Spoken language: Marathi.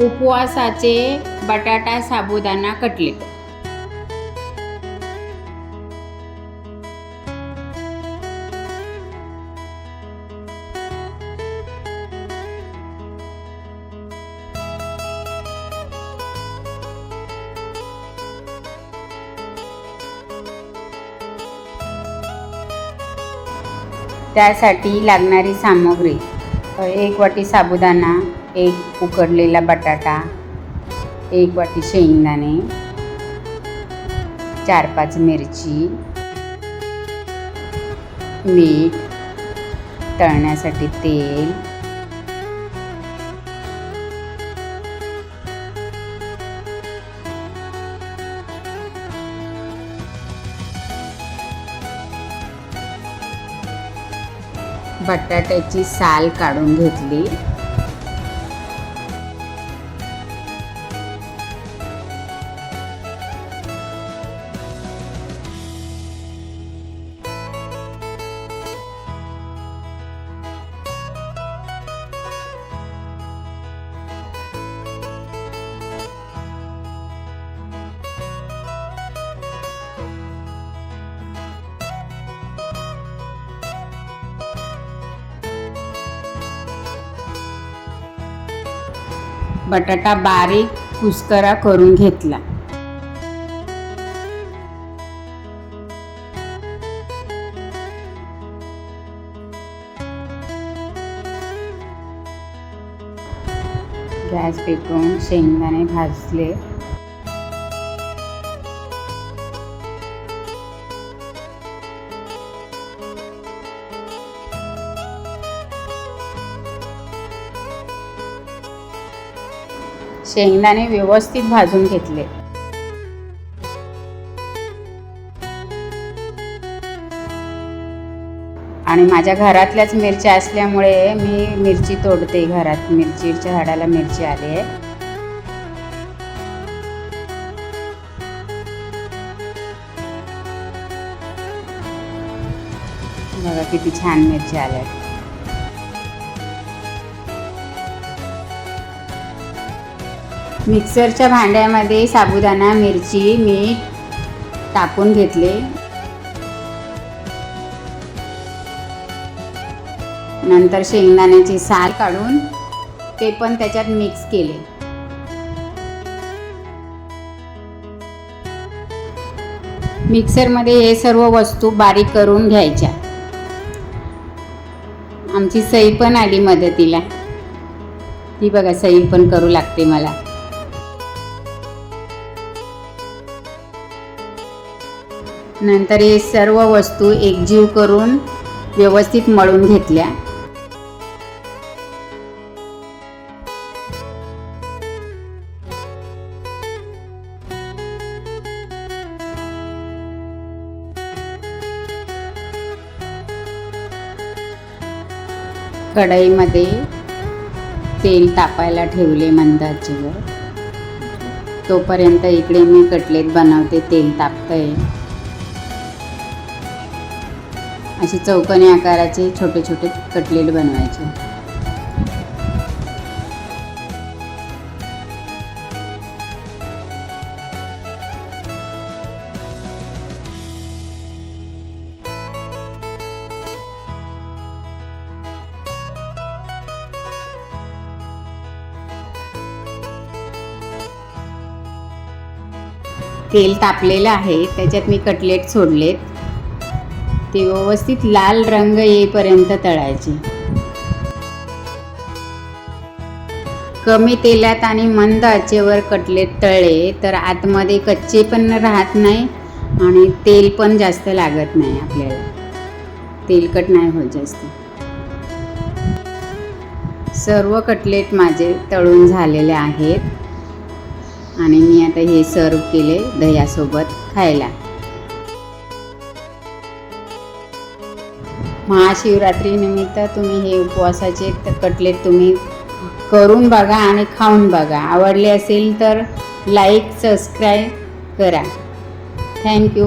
उपवासाचे बटाटा साबुदाणा कटलेट. त्यासाठी लागणारी सामग्री एक वाटी साबुदाणा एक उकडलेला बटाटा एक वाटी शेंगदाणे चार पाच मिरची मीठ तळण्यासाठी तेल बटाट्याची साल काढून घेतली. बटाटा बारीक कुस्करा करून घेतला. गॅस पेटवून शेंगदाणे भाजले. शेंगदाणे व्यवस्थित भाजून घेतले. आणि माझ्या घरातल्याच मिरच्या असल्यामुळे मी मिरची तोडते घरात. मिरचीच्या झाडाला मिरची आली आहे. बघा किती छान मिरची आल्या. मिक्सरच्या भांड्यामध्ये साबुदाणा मिरची मीठ टाकून घेतले. नंतर शेंगदाण्याची साल काढून ते पण त्याच्यात मिक्स केले. मिक्सरमध्ये हे सर्व वस्तू बारीक करून घ्यायच्या. आमची सई पण आली मदतीला. ती बघा सई पण करू लागते मला. नंतर हे सर्व वस्तू एकजीव करून व्यवस्थित मळून घेतल्या. कढईमध्ये तेल तापायला ठेवले मंद आचेवर तोपर्यंत इकडे मी कटलेट बनवते तेल तापतंय. असे चौकोनी आकाराचे छोटे छोटे कटलेट बनवायचे. तेल तापलेलं आहे त्याच्यात मी कटलेट सोडलेत. ते व्यवस्थित लाल रंग येईपर्यंत तळायचे. कमी तेलात आणि मंद आचेवर कटलेट तळले तर आतमध्ये कच्चे पण राहत नाही आणि तेल पण जास्त लागत नाही आपल्याला. तेलकट नाही होत जास्त. सर्व कटलेट माझे तळून झालेले आहेत आणि मी आता हे सर्व केले दह्यासोबत खायला. महाशिवरात्रीनिमित्त तुम्ही हे उपवासाचे कटलेट तुम्ही करून बघा आणि खाऊन बघा. आवडले असेल तर लाईक सबस्क्राईब करा. थँक्यू